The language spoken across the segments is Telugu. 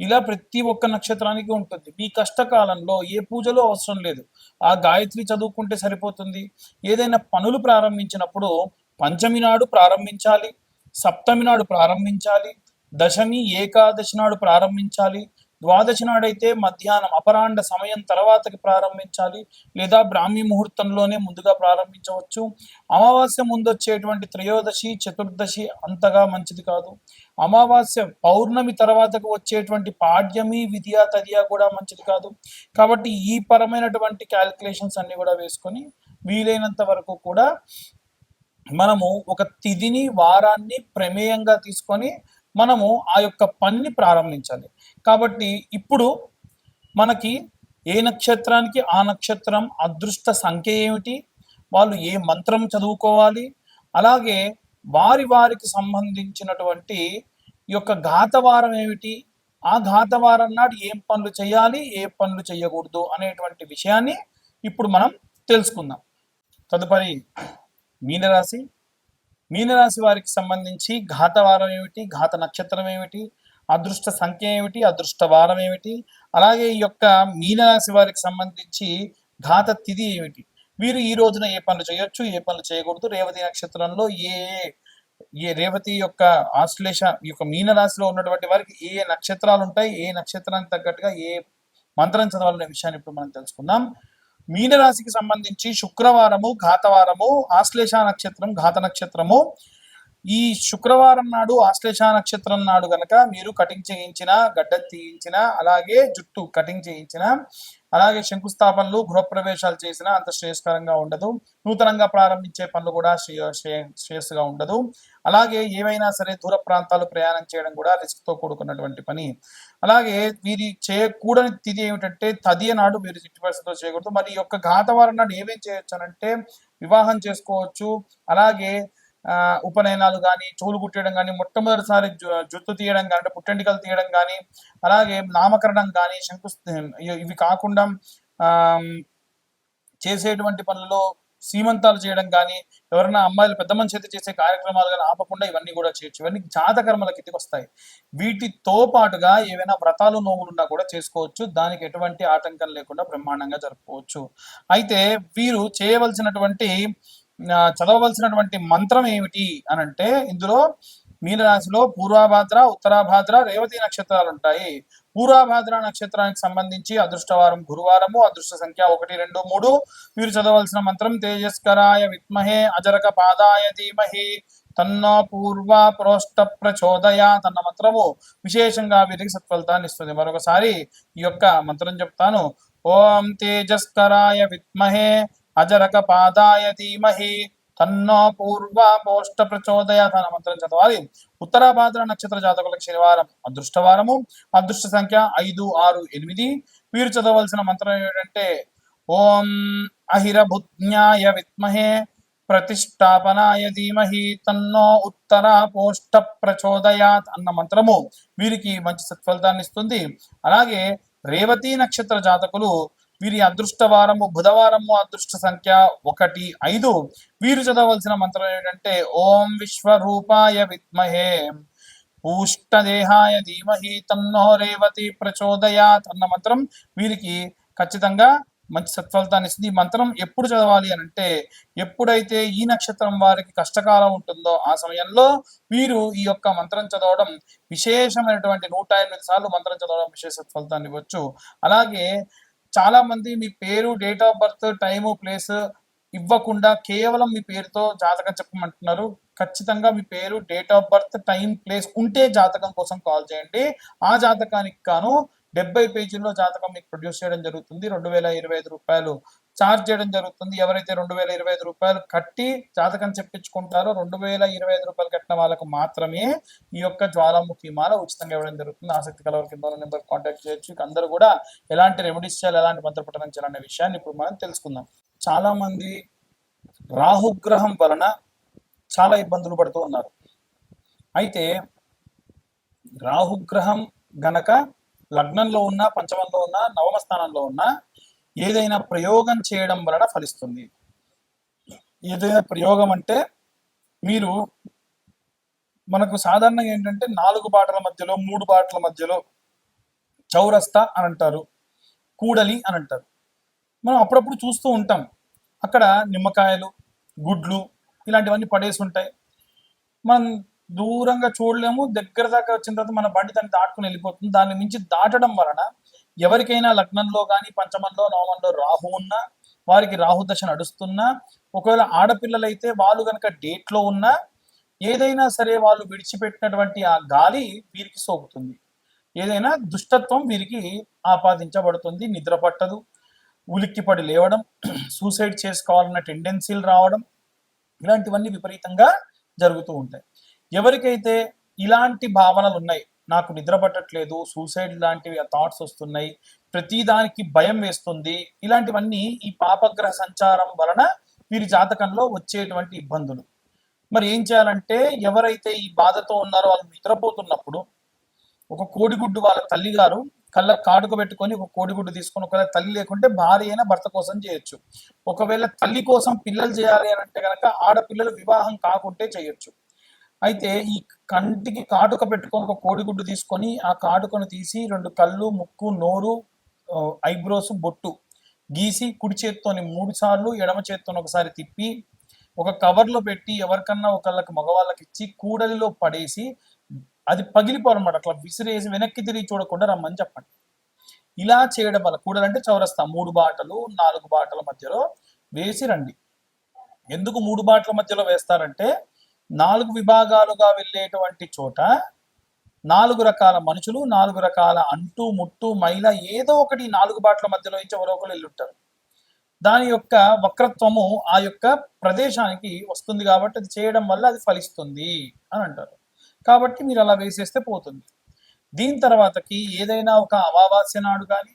ఇలా ప్రతి ఒక్క నక్షత్రానికి ఉంటుంది. మీ కష్టకాలంలో ఏ పూజలో అవసరం లేదు. ఆ గాయత్రి చదువుకుంటే సరిపోతుంది. ఏదైనా పనులు ప్రారంభించినప్పుడు పంచమి నాడు ప్రారంభించాలి సప్తమి నాడు ప్రారంభించాలి దశమి ఏకాదశి నాడు ప్రారంభించాలి ద్వాదశి నాడైతే మధ్యాహ్నం అపరాండ సమయం తర్వాతకి ప్రారంభించాలి లేదా బ్రాహ్మీ ముహూర్తంలోనే ముందుగా ప్రారంభించవచ్చు. అమావాస్య ముందు వచ్చేటువంటి త్రయోదశి చతుర్దశి అంతగా మంచిది కాదు. అమావాస్య పౌర్ణమి తర్వాతకు వచ్చేటువంటి పాడ్యమి విద్యా తదియా కూడా మంచిది కాదు. కాబట్టి ఈ పరమైనటువంటి క్యాలిక్యులేషన్స్ అన్ని కూడా వేసుకొని వీలైనంత వరకు కూడా మనము ఒక తిథిని వారాన్ని ప్రమేయంగా తీసుకొని మనము ఆ యొక్క పనిని ప్రారంభించాలి. కాబట్టి ఇప్పుడు మనకి ఏ నక్షత్రానికి ఆ నక్షత్రం అదృష్ట సంఖ్య ఏమిటి? వాళ్ళు ఏ మంత్రం చదువుకోవాలి? అలాగే వారి వారికి సంబంధించినటువంటి ఈ యొక్క ఘాతవారం ఏమిటి? ఆ ఘాతవారం నాడు ఏం పనులు చేయాలి? ఏ పనులు చేయకూడదు? అనేటువంటి విషయాన్ని ఇప్పుడు మనం తెలుసుకుందాం. తదుపరి మీనరాశి. మీనరాశి వారికి సంబంధించి ఘాతవారం ఏమిటి? ఘాత నక్షత్రం ఏమిటి? అదృష్ట సంఖ్య ఏమిటి? అదృష్ట వారం ఏమిటి? అలాగే ఈ యొక్క మీనరాశి వారికి సంబంధించి ఘాత తిథి ఏమిటి? వీరు ఈ రోజున ఏ పనులు చేయొచ్చు ఏ పనులు చేయకూడదు. రేవతి నక్షత్రంలో ఏ ఏ- రేవతి యొక్క ఆశ్లేష ఈ యొక్క మీనరాశిలో ఉన్నటువంటి వారికి ఏ ఏ నక్షత్రాలు ఉంటాయి ఏ నక్షత్రానికి తగ్గట్టుగా ఏ మంత్రం చదవాలనే విషయాన్ని ఇప్పుడు మనం తెలుసుకుందాం. మీనరాశికి సంబంధించి శుక్రవారము ఘాతవారము ఆశ్లేష నక్షత్రం ఘాత నక్షత్రము. ఈ శుక్రవారం నాడు ఆశ్లేష నక్షత్రం నాడు గనక మీరు కటింగ్ చేయించిన గడ్డ తీయించిన అలాగే జుట్టు కటింగ్ చేయించిన అలాగే శంకుస్థాపనలు గృహప్రవేశాలు చేసిన అంత శ్రేయస్కరంగా ఉండదు. నూతనంగా ప్రారంభించే పనులు కూడా శ్రేయ శ్రేయస్సుగా ఉండదు. అలాగే ఏవైనా సరే దూర ప్రాంతాలు ప్రయాణం చేయడం కూడా రిస్క్తో కూడుకున్నటువంటి పని. అలాగే వీరి చేయకూడని తిది ఏమిటంటే తదియ నాడు మీరు ఎట్టి పరిస్థితుల్లో చేయకూడదు. మరి ఈ యొక్క ఘాతవారం నాడు ఏమేం చేయొచ్చు అనంటే వివాహం చేసుకోవచ్చు. అలాగే ఉపనయనాలు కానీ చెవులు కుట్టేయడం కానీ మొట్టమొదటిసారి జు- జుత్తు తీయడం కానీ అంటే పుట్టెంటికలు తీయడం కానీ అలాగే నామకరణం కానీ శంకు ఇవి కాకుండా చేసేటువంటి పనులలో సీమంతాలు చేయడం కానీ ఎవరైనా అమ్మాయిలు పెద్ద మంచి అయితే చేసే కార్యక్రమాలు కానీ ఆపకుండా ఇవన్నీ కూడా చేయొచ్చు ఇవన్నీ జాతకర్మల కిందకి వస్తాయి వీటితో పాటుగా ఏవైనా వ్రతాలు నోములు ఉన్నా కూడా చేసుకోవచ్చు. దానికి ఎటువంటి ఆటంకం లేకుండా బ్రహ్మాండంగా జరుపుకోవచ్చు. అయితే వీరు చేయవలసినటువంటి చదవవలసినటువంటి మంత్రం ఏమిటి అని అంటే ఇందులో మీనరాశిలో పూర్వాభాద్ర ఉత్తరాభాద్ర రేవతి నక్షత్రాలు ఉంటాయి. పూర్వాభాద్ర నక్షత్రానికి సంబంధించి అదృష్టవారం గురువారము అదృష్ట సంఖ్య ఒకటి రెండు మూడు. మీరు చదవలసిన మంత్రం తేజస్కరాయ విద్మహే అజరక పాదాయ ధీమహి తన్నో పూర్వ ప్రోష్ట ప్రచోదయ తన్న మంత్రము. విశేషంగా వీరికి సత్ఫలితాన్ని ఇస్తుంది. మరొకసారి ఈ యొక్క మంత్రం చెప్తాను. ఓం తేజస్కరాయ విద్మహే అజరక పాదాయ ధీమహి తన్నో పూర్వ పోష్ట ప్రచోదయ తన మంత్రం చదవాలి. ఉత్తరాభాద్ర నక్షత్ర జాతకులకు శనివారం అదృష్టవారము. అదృష్ట సంఖ్య ఐదు ఆరు ఎనిమిది. వీరు చదవలసిన మంత్రం ఏంటంటే ఓం అహిరభుజ్ఞాయ విద్మహే ప్రతిష్టాపనాయ ధీమహి తన్నో ఉత్తర పోష్ట ప్రచోదయాత్ అన్న మంత్రము. వీరికి మంచి సత్ఫలితాన్ని ఇస్తుంది. అలాగే రేవతి నక్షత్ర జాతకులు వీరి అదృష్టవారము బుధవారము అదృష్ట సంఖ్య ఒకటి ఐదు. వీరు చదవలసిన మంత్రం ఏంటంటే ఓం విశ్వరూపాయ విద్మహే. పూష్టదేహాయ ధీమహి తన్నో రేవతి ప్రచోదయాత్ అన్న మంత్రం వీరికి ఖచ్చితంగా మంచి సత్ఫలితాన్ని ఇస్తుంది. ఈ మంత్రం ఎప్పుడు చదవాలి అని అంటే ఎప్పుడైతే ఈ నక్షత్రం వారికి కష్టకాలం ఉంటుందో ఆ సమయంలో వీరు ఈ యొక్క మంత్రం చదవడం విశేషమైనటువంటి నూట ఎనిమిది సార్లు మంత్రం చదవడం విశేష సత్ఫలితాన్ని ఇవ్వచ్చు. అలాగే చాలా మంది మీ పేరు date of birth time place ఇవ్వకుండా కేవలం మీ పేరుతో జాతకం చెప్పమంటున్నారు. ఖచ్చితంగా మీ పేరు date of birth time place ఉంటే జాతకం కోసం కాల్ చేయండి. ఆ జాతకానికి గాను డెబ్బై పేజీల్లో జాతకం మీకు ప్రొడ్యూస్ చేయడం జరుగుతుంది. రెండు వేల ఇరవై ఐదు రూపాయలు ఛార్జ్ చేయడం జరుగుతుంది. ఎవరైతే రెండు వేల ఇరవై ఐదు రూపాయలు కట్టి జాతకం చెప్పించుకుంటారో రెండు వేల ఇరవై ఐదు రూపాయలు కట్టిన వాళ్ళకు మాత్రమే ఈ యొక్క జ్వాలాముఖి మాల ఉచితంగా ఇవ్వడం జరుగుతుంది. ఆసక్తి కలవర కింద నెంబర్ కాంటాక్ట్ చేయొచ్చు. అందరూ కూడా ఎలాంటి రెమెడీస్ చేయాలి ఎలాంటి మంత్రపఠనం చేయాలనే విషయాన్ని ఇప్పుడు మనం తెలుసుకుందాం. చాలా మంది రాహుగ్రహం వలన చాలా ఇబ్బందులు పడుతూ ఉన్నారు. అయితే రాహుగ్రహం గనక లగ్నంలో ఉన్న పంచమంలో ఉన్న నవమ స్థానంలో ఉన్న ఏదైనా ప్రయోగం చేయడం వలన ఫలిస్తుంది. ఏదైనా ప్రయోగం అంటే మీరు మనకు సాధారణంగా ఏంటంటే నాలుగు బాటల మధ్యలో మూడు బాటల మధ్యలో చౌరస్తా అని అంటారు కూడలి అని అంటారు. మనం అప్పుడప్పుడు చూస్తూ ఉంటాం. అక్కడ నిమ్మకాయలు గుడ్లు ఇలాంటివన్నీ పడేసి ఉంటాయి. మనం దూరంగా చూడలేము దగ్గర దాకా వచ్చిన తర్వాత మన బండి దాన్ని దాటుకుని వెళ్ళిపోతుంది. దాన్ని మించి దాటడం వలన ఎవరికైనా లగ్నంలో కానీ పంచమంలో నవమంలో రాహు ఉన్నా వారికి రాహు దశ నడుస్తున్నా ఒకవేళ ఆడపిల్లలైతే వాళ్ళు కనుక డేట్లో ఉన్నా ఏదైనా సరే వాళ్ళు విడిచిపెట్టినటువంటి ఆ గాలి వీరికి సోకుతుంది. ఏదైనా దుష్టత్వం వీరికి ఆపాదించబడుతుంది. నిద్ర పట్టదు ఉలిక్కిపడి లేవడం సూసైడ్ చేసుకోవాలన్న టెండెన్సీలు రావడం ఇలాంటివన్నీ విపరీతంగా జరుగుతూ ఉంటాయి. ఎవరికైతే ఇలాంటి భావనలు ఉన్నాయి నాకు నిద్ర పట్టట్లేదు సూసైడ్ లాంటివి థాట్స్ వస్తున్నాయి ప్రతి దానికి భయం వేస్తుంది. ఇలాంటివన్నీ ఈ పాపగ్రహ సంచారం వలన వీరి జాతకంలో వచ్చేటువంటి ఇబ్బందులు. మరి ఏం చేయాలంటే ఎవరైతే ఈ బాధతో ఉన్నారో వాళ్ళు నిద్రపోతున్నప్పుడు ఒక కోడిగుడ్డు వాళ్ళ తల్లిగారు కళ్ళ కాటుక పెట్టుకొని ఒక కోడిగుడ్డు తీసుకొని ఒకవేళ తల్లి లేకుంటే భార్య అయినా భర్త కోసం చేయొచ్చు. ఒకవేళ తల్లి కోసం పిల్లలు చేయాలి అని అంటే కనుక ఆడపిల్లలు వివాహం కాకుంటే చేయొచ్చు. అయితే ఈ కంటికి కాటుక పెట్టుకొని ఒక కోడిగుడ్డు తీసుకొని ఆ కాటుకను తీసి రెండు కళ్ళు ముక్కు నోరు ఐబ్రోస్ బొట్టు గీసి కుడి చేత్తోని మూడు సార్లు ఎడమ చేత్తోని ఒకసారి తిప్పి ఒక కవర్లో పెట్టి ఎవరికన్నా ఒకళ్ళకి మగవాళ్ళకి ఇచ్చి కూడలిలో పడేసి అది పగిలిపోవాలన్నమాట అట్లా విసిరేసి వెనక్కి తిరిగి చూడకుండా రమ్మని చెప్పండి. ఇలా చేయడం వల్ల కూడలంటే చౌరస్తా. మూడు బాటలు నాలుగు బాటల మధ్యలో వేసి రండి. ఎందుకు మూడు బాటల మధ్యలో వేస్తారంటే నాలుగు విభాగాలుగా వెళ్ళేటువంటి చోట నాలుగు రకాల మనుషులు నాలుగు రకాల అంటు ముట్టు మైల ఏదో ఒకటి నాలుగు బాట్ల మధ్యలో నుంచి ఎవరో ఒకరు వెళ్ళుంటారు. దాని యొక్క వక్రత్వము ఆ యొక్క ప్రదేశానికి వస్తుంది కాబట్టి అది చేయడం వల్ల అది ఫలిస్తుంది అని అంటారు. కాబట్టి మీరు అలా వేసేస్తే పోతుంది. దీని తర్వాతకి ఏదైనా ఒక అమావాస్య నాడు కానీ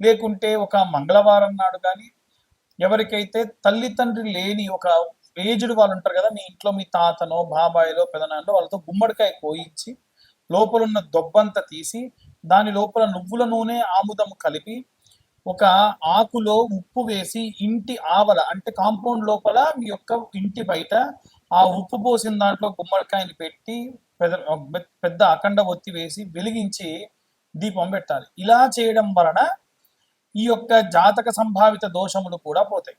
లేకుంటే ఒక మంగళవారం నాడు కానీ ఎవరికైతే తల్లి తండ్రి లేని ఒక ఏజ్డ్ వాళ్ళు ఉంటారు కదా మీ ఇంట్లో మీ తాతనో బాబాయిలో పెదనాన్నో వాళ్ళతో గుమ్మడికాయ కోయించి లోపల ఉన్న దొబ్బంతా తీసి దాని లోపల నువ్వుల నూనె ఆముదం కలిపి ఒక ఆకులో ఉప్పు వేసి ఇంటి ఆవల అంటే కాంపౌండ్ లోపల మీ యొక్క ఇంటి బయట ఆ ఉప్పు పోసిన దాంట్లో గుమ్మడికాయని పెట్టి పెద్ద పెద్ద అఖండ ఒత్తి వేసి వెలిగించి దీపం పెట్టాలి. ఇలా చేయడం వలన ఈ యొక్క జాతక సంభావిత దోషములు కూడా పోతాయి.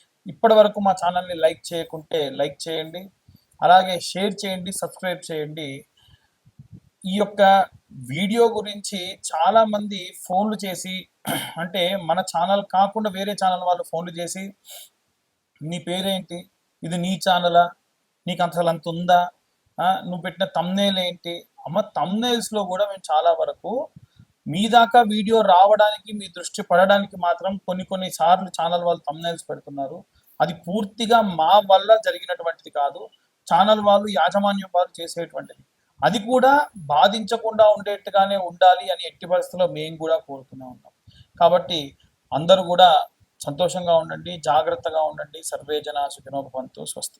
ఇప్పటి వరకు మా ఛానల్ని లైక్ చేయకుంటే లైక్ చేయండి. అలాగే షేర్ చేయండి సబ్స్క్రైబ్ చేయండి. ఈ యొక్క వీడియో గురించి చాలామంది ఫోన్లు చేసి అంటే మన ఛానల్ కాకుండా వేరే ఛానల్ వాళ్ళు ఫోన్లు చేసి నీ పేరేంటి? ఇది నీ ఛానలా? నీకు అంత అంత ఉందా? నువ్వు పెట్టిన తమ్నేల్ ఏంటి? అమ్మ తమ్నేల్స్లో కూడా మేము చాలా వరకు మీ దాకా వీడియో రావడానికి మీ దృష్టి పడడానికి మాత్రం కొన్ని కొన్ని సార్లు ఛానల్ వాళ్ళు తమ్నైల్స్ పెడుతున్నారు. అది పూర్తిగా మా వల్ల జరిగినటువంటిది కాదు. ఛానల్ వాళ్ళు యాజమాన్యం వారు చేసేటువంటిది. అది కూడా బాధించకుండా ఉండేట్టుగానే ఉండాలి అని ఎట్టి పరిస్థితుల్లో మేము కూడా కోరుతూనే ఉన్నాం. కాబట్టి అందరూ కూడా సంతోషంగా ఉండండి జాగ్రత్తగా ఉండండి. సర్వేజన సుఖినోపంతో స్వస్తి.